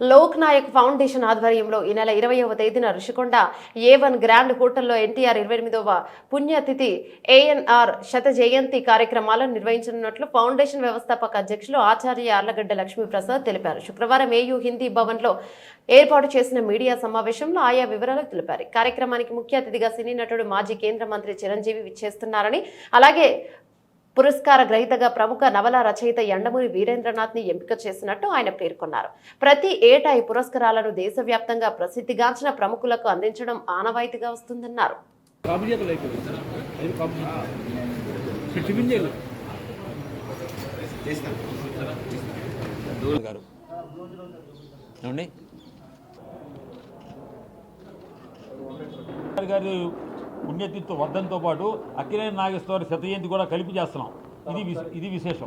Lok Naik foundation ఆధ్వర్యంలో ఈ నెల ఇరవైవ తేదీన ఋషికొండ ఏ వన్ గ్రాండ్ హోటల్లో ఎన్టీఆర్ ఇరవై ఎనిమిదవ పుణ్యతిథి ఏఎన్ఆర్ శత జయంతి కార్యక్రమాలను నిర్వహించనున్నట్లు ఫౌండేషన్ వ్యవస్థాపక అధ్యక్షులు ఆచార్య ఆర్లగడ్డ లక్ష్మీప్రసాద్ తెలిపారు. శుక్రవారం ఏయూ హిందీ భవన్లో ఏర్పాటు చేసిన మీడియా సమావేశంలో ఆయా వివరాలు తెలిపారు. కార్యక్రమానికి ముఖ్య అతిథిగా సినీ నటుడు మాజీ కేంద్ర మంత్రి చిరంజీవి విచ్చేస్తున్నారని అలాగే పురస్కార గ్రహీతగా ప్రముఖ నవల రచయిత ఎండమూరి వీరేంద్రనాథ్ని ఎంపిక చేసినట్టు ఆయన పేర్కొన్నారు. ప్రతి ఏటా ఈ పురస్కారాలను దేశవ్యాప్తంగా ప్రసిద్ధిగాంచిన ప్రముఖులకు అందించడం ఆనవాయితీగా వస్తుందన్నారు. గారి పుణ్యతిథి వర్ధంతో పాటు అక్కినే నాగేశ్వర శతజయంతి కూడా కలిపి చేస్తున్నాం. ఇది ఇది విశేషం.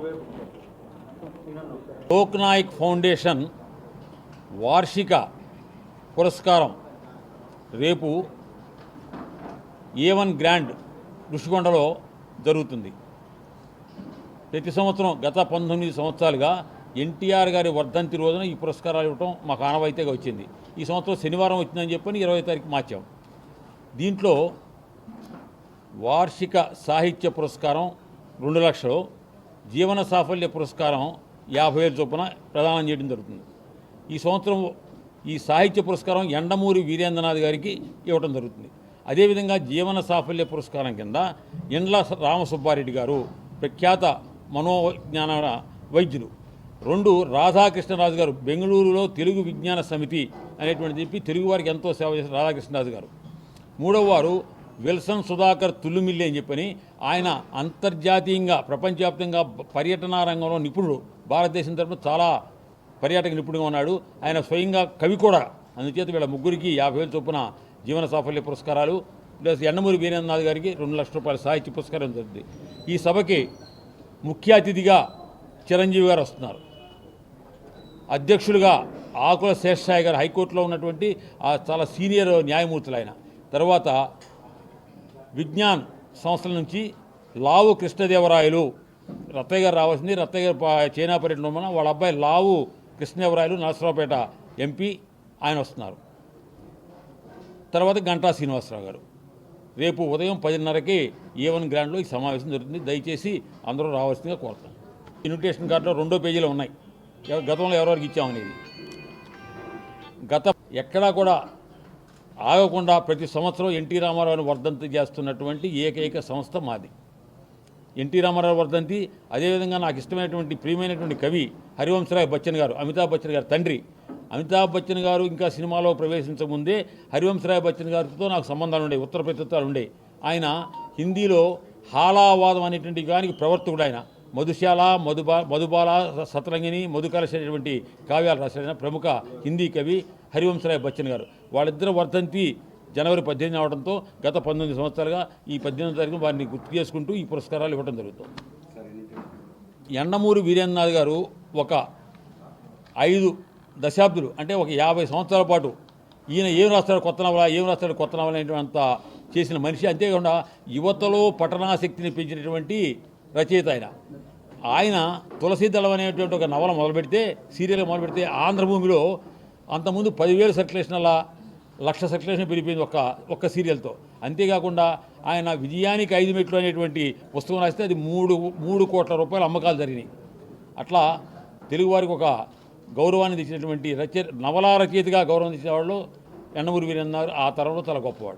లోక్నాయక్ ఫౌండేషన్ వార్షిక పురస్కారం రేపు ఏ వన్ గ్రాండ్ ఋషికొండలో జరుగుతుంది. ప్రతి సంవత్సరం గత పంతొమ్మిది సంవత్సరాలుగా ఎన్టీఆర్ గారి వర్ధంతి రోజున ఈ పురస్కారాలు ఇవ్వటం మాకు ఆనవాయితీగా వచ్చింది. ఈ సంవత్సరం శనివారం వచ్చిందని చెప్పని ఇరవై తారీఖు మార్చాం. దీంట్లో వార్షిక సాహిత్య పురస్కారం రెండు లక్షలు జీవన సాఫల్య పురస్కారం యాభై వేల చొప్పున ప్రదానం చేయడం జరుగుతుంది. ఈ సంవత్సరం ఈ సాహిత్య పురస్కారం ఎండమూరి వీరేంద్రనాథ్ గారికి ఇవ్వడం జరుగుతుంది. అదేవిధంగా జీవన సాఫల్య పురస్కారం కింద ఇండ్ల రామసుబ్బారెడ్డి గారు ప్రఖ్యాత మనోవిజ్ఞాన వైద్యులు. రెండు రాధాకృష్ణరాజు గారు బెంగళూరులో తెలుగు విజ్ఞాన సమితి అనేటువంటి చెప్పి తెలుగు వారికి ఎంతో సేవ చేసిన రాధాకృష్ణరాజు గారు. మూడవ వారు విల్సన్ సుధాకర్ తుల్లుమిల్లి అని చెప్పని ఆయన అంతర్జాతీయంగా ప్రపంచవ్యాప్తంగా పర్యటన రంగంలో నిపుణుడు. భారతదేశం తరపున చాలా పర్యాటక నిపుణుడుగా ఉన్నాడు. ఆయన స్వయంగా కవి కూడా. అందుచేత వీళ్ళ ముగ్గురికి యాభై వేల చొప్పున జీవన సాఫల్య పురస్కారాలు ప్లస్ ఎండమూరి వీరేంద్రనాథ్ గారికి రెండు లక్షల రూపాయల సాహిత్య పురస్కారం జరుగుతుంది. ఈ సభకి ముఖ్య అతిథిగా చిరంజీవి గారు వస్తున్నారు. అధ్యక్షులుగా ఆకుల శేషాయి గారు హైకోర్టులో ఉన్నటువంటి ఆ చాలా సీనియర్ న్యాయమూర్తులు ఆయన. తర్వాత విజ్ఞాన్ సంస్థల నుంచి లావు కృష్ణదేవరాయలు. రత్తయ్య గారు రావాల్సింది రత్తయ్య గారు చైనా పర్యటన వలన వాళ్ళ అబ్బాయి లావు కృష్ణదేవరాయలు నరసరావుపేట ఎంపీ ఆయన వస్తున్నారు. తర్వాత గంటా శ్రీనివాసరావు గారు. రేపు ఉదయం పదిన్నరకి ఏ వన్ గ్రాండ్లో ఈ సమావేశం జరుగుతుంది. దయచేసి అందరూ రావాల్సిందిగా కోరుతాను ఇన్విటేషన్ కార్డులో రెండో పేజీలు ఉన్నాయి. గతంలో ఎవరెవరికి ఇచ్చామనేది. గత ఎక్కడా కూడా ఆగకుండా ప్రతి సంవత్సరం ఎన్టీ రామారావుని వర్ధంతి చేస్తున్నటువంటి ఏకైక సంస్థ మాది. ఎన్టీ రామారావు వర్ధంతి అదేవిధంగా నాకు ఇష్టమైనటువంటి ప్రియమైనటువంటి కవి హరివంశరాయ్ బచ్చన్ గారు అమితాబ్ బచ్చన్ గారు తండ్రి. అమితాబ్ బచ్చన్ గారు ఇంకా సినిమాలో ప్రవేశించముందే హరివంశరాయ్ బచ్చన్ గారితో నాకు సంబంధాలు ఉండే ఉత్తర ప్రత్యుత్తాలు ఉండే. ఆయన హిందీలో హాలావాదం అనేటువంటి దానికి ప్రవర్తకుడు ఆయన. మధుశాల మధుబా మధుబాల సతరంగిని మధుకలసినటువంటి కావ్యాలు రాసిన ప్రముఖ హిందీ కవి హరివంశరాయ్ బచ్చన్ గారు. వాళ్ళిద్దరు వర్ధంతి జనవరి పద్దెనిమిది అవడంతో గత పంతొమ్మిది సంవత్సరాలుగా ఈ పద్దెనిమిది తారీఖు వారిని గుర్తు చేసుకుంటూ ఈ పురస్కారాలు ఇవ్వడం జరుగుతుంది. ఎండమూరి వీరేంద్రనాథ్ గారు ఒక ఐదు దశాబ్దులు అంటే ఒక యాభై సంవత్సరాల పాటు ఈయన ఏం రాస్తాడు కొత్త నవల ఏం రాస్తాడు కొత్త నవల అనేటువంటి చేసిన మనిషి. అంతేకాకుండా యువతలో పఠనాశక్తిని పెంచినటువంటి రచయిత ఆయన. ఆయన తులసిదళం అనేటువంటి ఒక నవల మొదలుపెడితే సీరియల్ మొదలుపెడితే ఆంధ్రభూమిలో అంతకుముందు పదివేలు సర్క్యులేషన్ అలా లక్ష సర్క్యులేషన్ పెరిగిపోయింది ఒక్క ఒక్క సీరియల్తో. అంతేకాకుండా ఆయన విజయానికి ఐదు మెట్లు అనేటువంటి పుస్తకం రాస్తే అది మూడు మూడు కోట్ల రూపాయల అమ్మకాలు జరిగినాయి. అట్లా తెలుగువారికి ఒక గౌరవాన్ని తెచ్చినటువంటి రచయ నవలా రచయితగా గౌరవం తెచ్చిన వాళ్ళు ఎన్నమూరి వీరన్నారు ఆ తరంలో చాలా గొప్పవాడు.